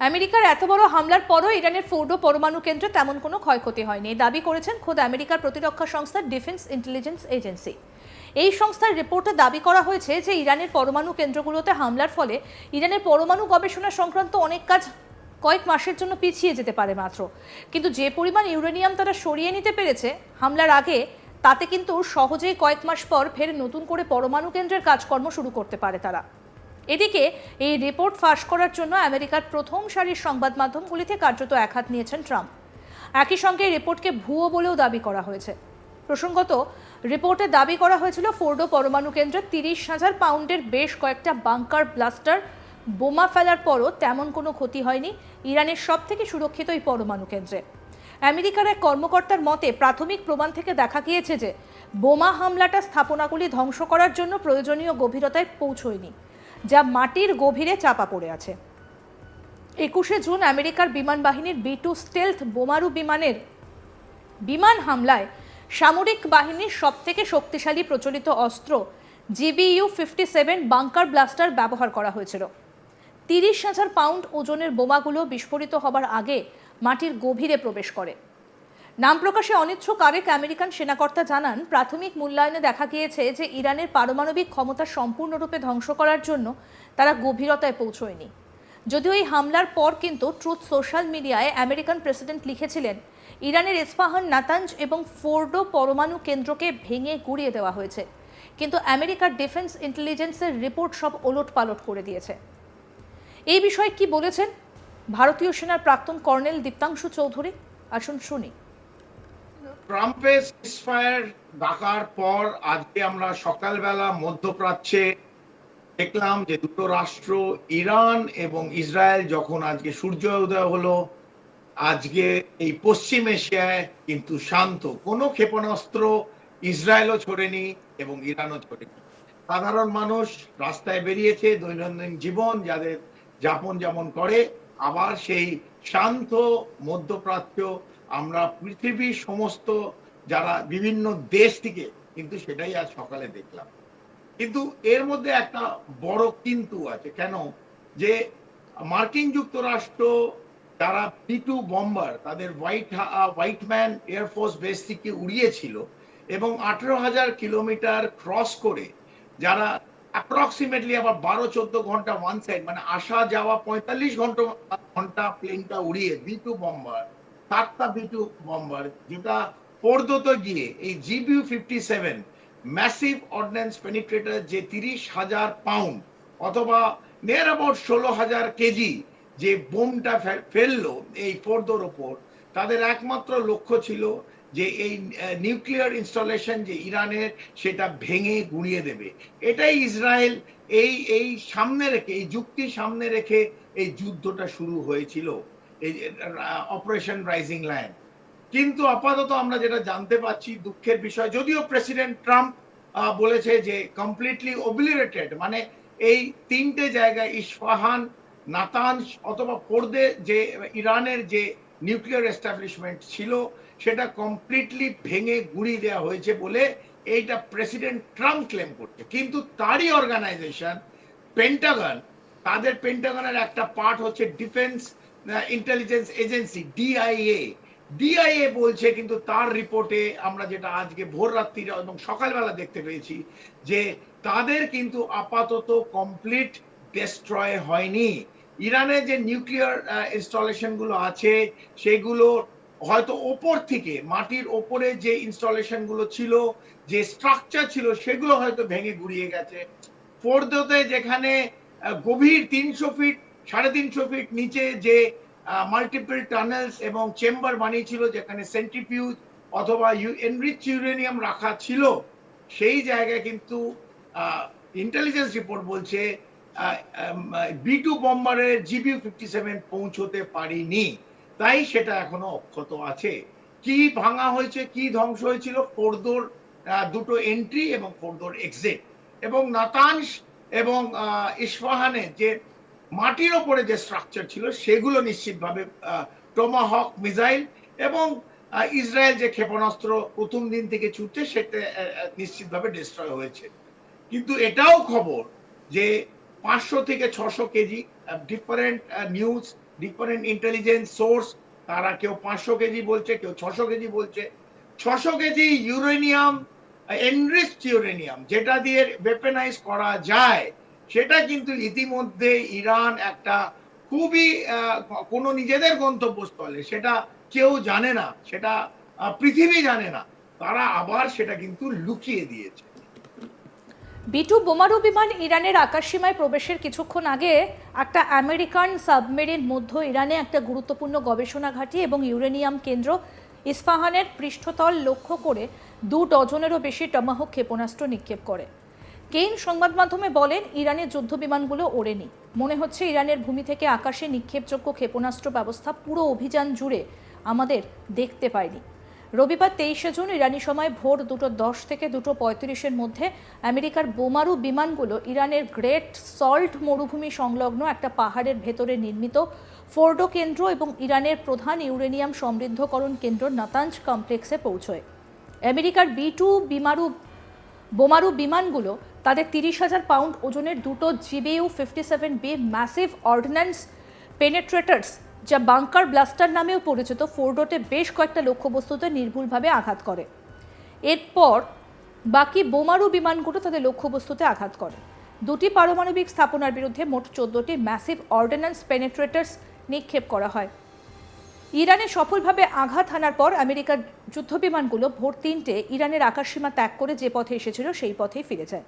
আমেরিকার এত বড় হামলার পরও ইরানের ফোর্ডো পরমাণু কেন্দ্রে তেমন কোনো ক্ষয়ক্ষতি হয়নি। দাবি করেছেন খোদ আমেরিকার প্রতিরক্ষা সংস্থা ডিফেন্স ইন্টেলিজেন্স এজেন্সি এই সংস্থার রিপোর্টে দাবি করা হয়েছে যে ইরানের পরমাণু কেন্দ্রগুলোতে হামলার ফলে ইরানের পরমাণু গবেষণা সংক্রান্ত অনেক কাজ কয়েক মাসের জন্য পিছিয়ে যেতে পারে মাত্র। কিন্তু যে পরিমাণ ইউরেনিয়াম তারা সরিয়ে নিতে পেরেছে হামলার আগে, তাতে কিন্তু সহজেই কয়েক মাস পর ফের নতুন করে পরমাণু কেন্দ্রের কাজকর্ম শুরু করতে পারে তারা। এদিকে এই রিপোর্ট ফাঁস করার জন্য আমেরিকার প্রথম সারির সংবাদ মাধ্যমগুলিতে কার্যত একহাত নিয়েছেন ট্রাম্প। একই সঙ্গে রিপোর্টকে ভুয়ো বলেও দাবি করা হয়েছে। প্রসঙ্গত, রিপোর্টে দাবি করা হয়েছিল ফোর্ডো পরমাণু কেন্দ্রে তিরিশ হাজার পাউন্ডের বেশ কয়েকটা বাংকার ব্লাস্টার, বোমা ফেলার পরও তেমন কোনো ক্ষতি হয়নি ইরানের সব থেকে সুরক্ষিত এই পরমাণু কেন্দ্রে। আমেরিকার এক কর্মকর্তার মতে, প্রাথমিক প্রমাণ থেকে দেখা গিয়েছে যে বোমা হামলাটা স্থাপনাগুলি ধ্বংস করার জন্য প্রয়োজনীয় গভীরতায় পৌঁছয়নি। যা মাটির গভীরে চাপা পড়ে আছে। একুশে জুন আমেরিকার বিমান বাহিনীর বি টু স্টেলথ বোমারু বিমানের বিমান হামলায় সামরিক বাহিনীর সবথেকে শক্তিশালী প্রচলিত অস্ত্র GBU fifty seven bunker buster ব্যবহার করা হয়েছিল। তিরিশ হাজার পাউন্ড ওজনের বোমাগুলো বিস্ফোরিত হবার আগে মাটির গভীরে প্রবেশ করে। নাম প্রকাশে অনিচ্ছুক আরেক আমেরিকান সেনাকর্তা জানান, প্রাথমিক মূল্যায়নে দেখা গিয়েছে যে ইরানের পারমাণবিক ক্ষমতা সম্পূর্ণরূপে ধ্বংস করার জন্য তারা গভীরতায় পৌঁছয়নি। যদিও এই হামলার পর কিন্তু ট্রুথ সোশ্যাল মিডিয়ায় আমেরিকান প্রেসিডেন্ট লিখেছিলেন, ইরানের ইস্পাহান নাতাঞ্জ এবং ফোর্ডো পরমাণু কেন্দ্রকে ভেঙে গুড়িয়ে দেওয়া হয়েছে। কিন্তু আমেরিকার ডিফেন্স ইন্টেলিজেন্সের রিপোর্ট সব ওলট পালট করে দিয়েছে। এই বিষয়ে কি বলেছেন? ভারতীয় সেনার প্রাক্তন কর্নেল দীপ্তাংশু চৌধুরী। আসুন শুনি। ট্রাম্পের সিজফায়ার ডাকার পর আজকে আমরা সকালবেলা মধ্যপ্রাচ্যে দেখলাম যে দুটো রাষ্ট্র, ইরান এবং ইসরায়েল যখন আজকে সূর্য উদয় হলো, আজকে এই পশ্চিম এশিয়ায় কিন্তু শান্ত। কোনো ক্ষেপণাস্ত্র ইসরায়েলও ছোড়েনি এবং ইরানও ছোড়েনি। সাধারণ মানুষ রাস্তায় বেরিয়েছে দৈনন্দিন জীবন, যাদের যাপন যেমন করে। আবার সেই শান্ত মধ্যপ্রাচ্য আমরা পৃথিবীর সমস্ত যারা বিভিন্ন দেশ থেকে, কিন্তু সেটাই আজ সকালে দেখলাম। কিন্তু এর মধ্যে একটা বড় কিন্তু আছে। কেন? যে মার্কিন যুক্তরাষ্ট্র, যারা পি টু বম্বার, তাদের white Whiteman air force base থেকে উড়িয়েছিল এবং আঠেরো হাজার কিলোমিটার ক্রস করে যারা অ্যাপ্রক্সিমেটলি আবার বারো, চোদ্দ ঘণ্টা ওয়ান সাইড মানে আসা যাওয়া পঁয়তাল্লিশ ঘণ্টা ঘণ্টা প্লেনটা উড়িয়ে বি টু বম্বার সাতটা বি টু বম্বার, যেটা পর্দত গিয়ে এই GBU fifty seven massive ordnance penetrator যে তিরিশ হাজার পাউন্ড অথবা নিয়ার অ্যাবাউট ষোলো হাজার কেজি যে বোমটা ফেলল এই ফোর্দোর ওপর, তাদের একমাত্র লক্ষ্য ছিল যে এই নিউক্লিয়ার ইনস্টলেশন যে ইরানের সেটা ভেঙে গুঁড়িয়ে দেবে। এটাই ইসরায়েল এই এই সামনে রেখে, এই যুক্তি সামনে রেখে এই যুদ্ধটা শুরু হয়েছিল। অপারেশন রাইজিং লাইন কিন্তু আপাতত আমরা যেটা জানতে পাচ্ছি দুঃখের বিষয়, যদিও প্রেসিডেন্ট ট্রাম্প বলেছে যে কমপ্লিটলি ওবিলিরেটেড মানে এই তিনটে জায়গায় ইস্পাহান নাতানস অথবা ফোর্দে যে ইরানের যে নিউক্লিয়ার এস্টাবলিশমেন্ট ছিল, সেটা কমপ্লিটলি ভেঙে গুঁড়িয়ে দেওয়া হয়েছে বলে এইটা প্রেসিডেন্ট ট্রাম্প ক্লেম করছে। কিন্তু তারই অর্গানাইজেশন পেন্টাগন তাদের পেন্টাগনের একটা পার্ট হচ্ছে defence intelligence agency DIA DIA বলছে কিন্তু তার রিপোর্টে আমরা যেটা আজকে ভোর রাত্রি এবং সকালবেলা দেখতে পেয়েছি যে তাদের কিন্তু আপাতত কমপ্লিট ডেস্ট্রয় হয়নি। ইরানের যে নিউক্লিয়ার ইনস্টলেশনগুলো আছে, সেগুলো হয়তো ওপর থেকে, মাটির ওপরে যে ইনস্টলেশনগুলো ছিল, যে স্ট্রাকচার ছিল, সেগুলো হয়তো ভেঙে গুড়িয়ে গেছে। ফোর্দোতে যেখানে গভীর তিনশো ফিট সাড়ে তিনশো ফিট নিচে যে মাল্টিপল টানেলস এবং চেম্বার বানিয়েছিল যেখানে সেন্ট্রিফিউজ অথবা এনরিচ ইউরেনিয়াম রাখা ছিল সেই জায়গায় কিন্তু ইন্টেলিজেন্স রিপোর্ট বলছে বি টু বম্বারের জিবি ফিফটি সেভেন পৌঁছতে পারিনি। তাই সেটা এখনও অক্ষত আছে। কি ভাঙা হয়েছে কি ধ্বংস হয়েছিল ফোর্দোর দুটো এন্ট্রি এবং ফোরদোর এক্সিট এবং নাতাংশ এবং আহ, ইস্পাহানের যে মাটির ওপরে যে স্ট্রাকচার ছিল, সেগুলো নিশ্চিতভাবে টোমাহক মিসাইল এবং ইসরায়েল যে ক্ষেপণাস্ত্র প্রথম দিন থেকে ছুটছে, সেটা নিশ্চিতভাবে ডিস্ট্রয় হয়েছে। কিন্তু এটাও খবর যে পাঁচশো থেকে ছশো kg different news different intelligence source তারা কেউ পাঁচশো কেজি বলছে, কেউ ছশো কেজি বলছে। ছশো কেজি ইউরেনিয়াম এনরিচড ইউরেনিয়াম যেটা দিয়ে ওয়েপেনাইজ করা যায় সেটা কিন্তু ইতিমধ্যে ইরান একটা খুবই কোনো নিজেদের গন্তব্যস্থলে, সেটা কেউ জানে না, সেটা পৃথিবী জানে না, তারা আবার সেটা কিন্তু লুকিয়ে দিয়েছে। বিটু বোমারু বিমান ইরানের আকাশসীমায় প্রবেশের কিছুক্ষণ আগে একটা আমেরিকান সাবমেরিন মধ্য ইরানে একটা গুরুত্বপূর্ণ গবেষণা ঘাঁটি এবং ইউরেনিয়াম কেন্দ্র ইস্পাহানের পৃষ্ঠতল লক্ষ্য করে দু ডজনেরও বেশি টমাহক ক্ষেপণাস্ত্র নিক্ষেপ করে। কেইন সংবাদ মাধ্যমে বলেন, ইরানের যুদ্ধ বিমানগুলো ওড়েনি। মনে হচ্ছে ইরানের ভূমি থেকে আকাশে নিক্ষেপযোগ্য ক্ষেপণাস্ত্র ব্যবস্থা পুরো অভিযান জুড়ে আমাদের দেখতে পায়নি। রবিবার তেইশে জুন ইরানি সময় ভোর দুটো দশ থেকে দুটো পঁয়ত্রিশের মধ্যে আমেরিকার বোমারু বিমানগুলো ইরানের গ্রেট সল্ট মরুভূমি সংলগ্ন একটা পাহাড়ের ভেতরে নির্মিত ফোর্ডো কেন্দ্র এবং ইরানের প্রধান ইউরেনিয়াম সমৃদ্ধকরণ কেন্দ্র নাতাঞ্জ কমপ্লেক্সে পৌঁছয়। আমেরিকার বি টু বিমারু বোমারু বিমানগুলো তাদের তিরিশ হাজার পাউন্ড ওজনের দুটো GBU fifty seven B massive ordnance penetrators যা বাংকার ব্লাস্টার নামেও পরিচিত ফোর্ডোটে বেশ কয়েকটা লক্ষ্যবস্তুতে নির্ভুলভাবে আঘাত করে। এরপর বাকি বোমারু বিমানগুলো তাদের লক্ষ্যবস্তুতে আঘাত করে। দুটি পারমাণবিক স্থাপনার বিরুদ্ধে মোট চোদ্দটি ম্যাসিভ অর্ডিন্যান্স পেনেট্রেটার্স নিক্ষেপ করা হয়। ইরানে সফলভাবে আঘাত হানার পর আমেরিকার যুদ্ধবিমানগুলো ভোর তিনটে ইরানের আকাশসীমা ত্যাগ করে যে পথে এসেছিল সেই পথেই ফিরে যায়।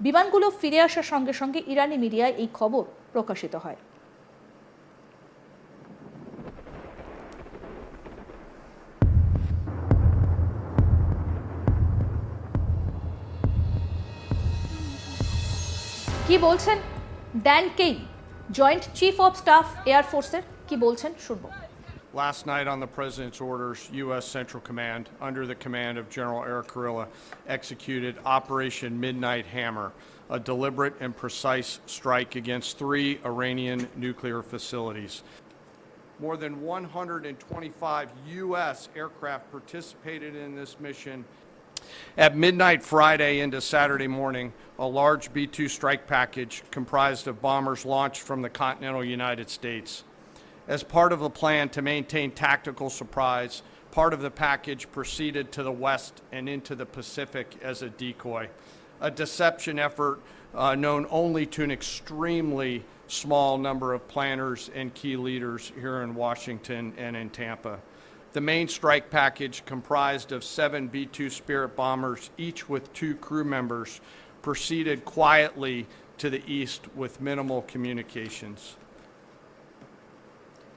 বিমানগুলো ফিরে আসার সঙ্গে সঙ্গে ইরানি মিডিয়ায় এই খবর প্রকাশিত হয়। কি বলছেন? Dan Caine joint chief of staff air ফোর্সের? কি বলছেন? শুনব। Last night, on the President's orders, U.S. Central Command, under the command of General Eric Carilla, executed Operation Midnight Hammer, a deliberate and precise strike against three Iranian nuclear facilities. More than 125 U.S. aircraft participated in this mission. At midnight Friday into Saturday morning, a large B 2 strike package comprised of bombers launched from the continental United States. As part of the plan to maintain tactical surprise, part of the package proceeded to the west and into the Pacific as a decoy, a deception effort uh, known only to an extremely small number of planners and key leaders here in Washington and in Tampa. The main strike package, comprised of seven B 2 Spirit bombers, each with two crew members, proceeded quietly to the east with minimal communications.